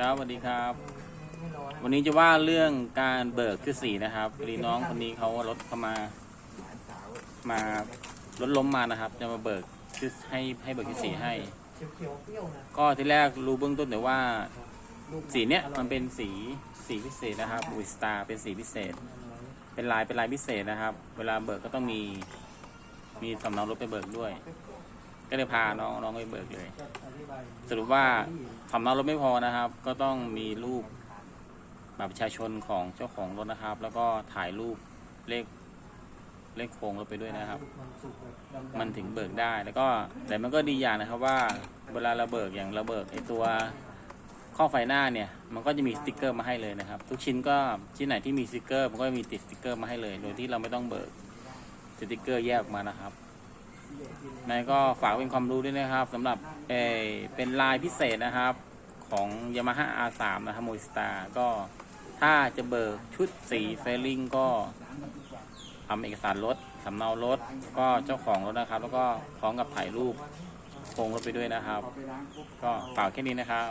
ครับสวัสดีครับ วันนี้จะว่าเรื่องการเบิกชื่อสีนะครับพอดีน้องคนนี้เขารถเข้ามา มารถล้มมานะครับ จะมาเบิกชื่อให้ให้เบิกชื่อสีให้ ก็ที่แรกรู้เบื้องต้นแต่ว่า สีเนี้ยมันเป็นสีสีพิเศษนะครับวิสตาเป็นสีพิเศษ เป็นลายเป็นลายพิเศษนะครับ เวลาเบิกก็ต้องมีมีสำเนารถไปเบิกด้วย ก็เลยพาน้องน้องไปเบิกเลย สรุปว่า สำเนารถไม่พอนะครับ ก็ต้องมีรูปบัตรประชาชนของเจ้าของรถนะครับ แล้วก็ถ่ายรูปเลขเลขโครงรถไปด้วยนะครับ มันถึงเบิกได้แล้วก็แต่มันก็ดีอย่างนะครับว่าเวลาเราเบิกอย่างเราเบิกไอตัวข้อไฟหน้าเนี่ยมันก็จะมีสติกเกอร์มาให้เลยนะครับ ทุกชิ้นก็ชิ้นไหนที่มีสติกเกอร์มันก็มีติดสติกเกอร์มาให้เลย โดยที่เราไม่ต้องเบิกสติกเกอร์แยกมานะครับ นั่นก็ฝากเป็นความรู้ด้วยนะครับสำหรับเอเป็นลายพิเศษนะครับ ของ Yamaha R3 นะครับโมสตาก็ถ้าจะเบิกชุดสีเฟลลิงก็ทำเอกสารรถสำเนารถ ก็เจ้าของรถนะครับ แล้วก็พร้อมกับถ่ายรูปโครงรถไปด้วยนะครับ ก็ฝากแค่นี้นะครับ